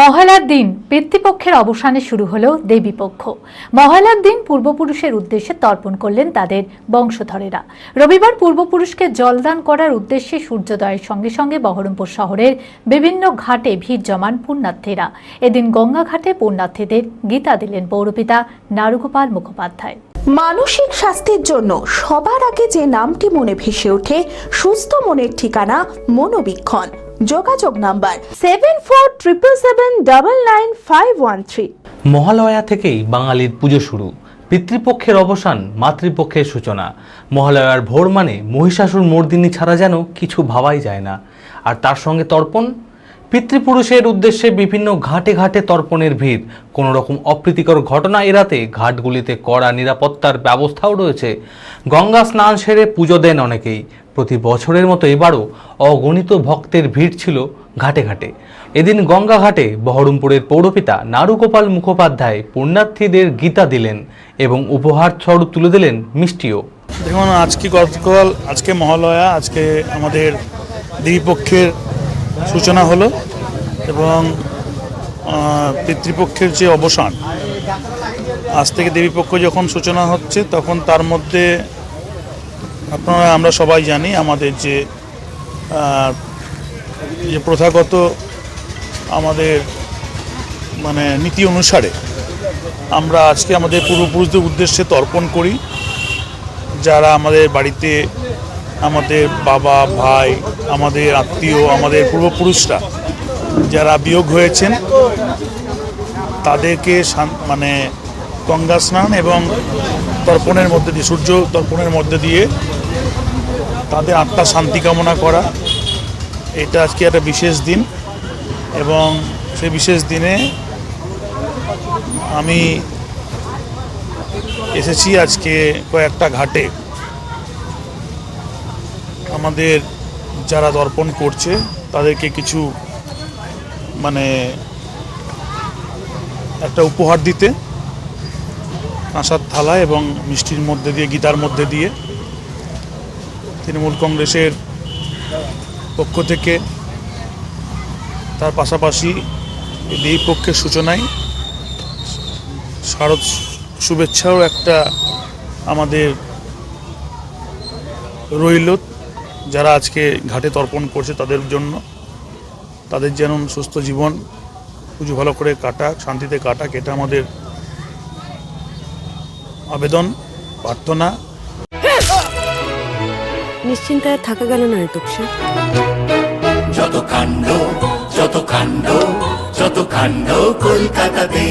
মহালয়ার দিন পিতৃপক্ষের অবসানে শুরু হলো দেবীপক্ষ। মহালয়ার দিন পূর্বপুরুষের উদ্দেশ্যে তর্পণ করলেন তাদের বংশধরেরা। রবিবার পূর্বপুরুষকে জলদান করার উদ্দেশ্যে সূর্যোদয়ের সঙ্গে সঙ্গে বহরমপুর শহরের বিভিন্ন ঘাটে ভিড় জমান পুণ্যার্থীরা। এদিন গঙ্গা ঘাটে পুণ্যার্থীদের গীতা দিলেন পৌরপিতা নারুগোপাল মুখোপাধ্যায়। মানসিক স্বাস্থ্যের জন্য সবার আগে যে নামটি মনে ভেসে ওঠে, সুস্থ মনের ঠিকানা মনোবীক্ষণ। যোগাযোগ number seven four triple seven double nine five one three Mahalaya থেকেই বাঙালির পুজো শুরু। পিতৃপক্ষের অবসান, মাতৃপক্ষের সূচনা। মহালয়ার ভোর মানে মহিষাসুর মর্দিনী ছাড়া যেন কিছু ভাবাই যায় না। আর তার সঙ্গে তর্পণ? পিতৃপুরুষের উদ্দেশ্যে বিভিন্ন ঘাটে ঘাটে তর্পণের ভিড়। কোনো রকম অপ্রীতিকর ঘটনা এড়াতে ঘাটগুলিতে কড়া নিরাপত্তার ব্যবস্থাও রয়েছে। গঙ্গা স্নান সেরে পুজো দেন অনেকেই। প্রতি বছরের মতো এবারও অগণিত ভক্তের ভিড় ছিল ঘাটে ঘাটে। এদিন গঙ্গা ঘাটে বহরমপুরের পৌরপিতা নারুগোপাল মুখোপাধ্যায় পুণ্যার্থীদের গীতা দিলেন এবং উপহার স্বরূপ তুলে দিলেন মিষ্টিও। দেখুন, আজকে গতকাল, আজকে মহালয়া, আজকে আমাদের দেবীপক্ষের সূচনা হলো এবং পিতৃপক্ষের যে অবসান, আজ থেকে দেবীপক্ষ যখন সূচনা হচ্ছে, তখন তার মধ্যে আপনারা, আমরা সবাই জানি আমাদের যে যে প্রথাগত আমাদের মানে নীতি অনুসারে আমরা আজকে আমাদের পূর্বপুরুষদের উদ্দেশ্যে তর্পণ করি। যারা আমাদের বাড়িতে আমাদের বাবা, ভাই, আমাদের আত্মীয়, আমাদের পূর্বপুরুষরা যারা বিয়োগ হয়েছেন, তাদেরকে মানে গঙ্গা স্নান এবং তর্পণের মধ্যে দিয়ে, সূর্য তর্পণের মধ্যে দিয়ে তাদের আত্মার শান্তি কামনা করা। এটা আজকে একটা বিশেষ দিন এবং সেই বিশেষ দিনে আমি এসেছি আজকে কয়েকটা ঘাটে। আমাদের যারা দর্পণ করছে, তাদেরকে কিছু মানে একটা উপহার দিতে। কাঁসার থালা এবং মিষ্টির মধ্যে দিয়ে, গীতার মধ্যে দিয়ে তৃণমূল কংগ্রেসের পক্ষ থেকে তার পাশাপাশি এই পক্ষের সূচনায় শারদ শুভেচ্ছাও একটা আমাদের রইল, যারা আজকে ঘাটে তর্পণ করছে তাদের জন্য। তাদের যেন সুস্থ জীবন, পুজো ভালো করে কাটাক, শান্তিতে কাটাক, এটা আমাদের প্রার্থনা। নিশ্চিন্তায় থাকা গেল না ঋতুক যত কাণ্ড যত কাণ্ড যত কাণ্ড কলকাতাতে।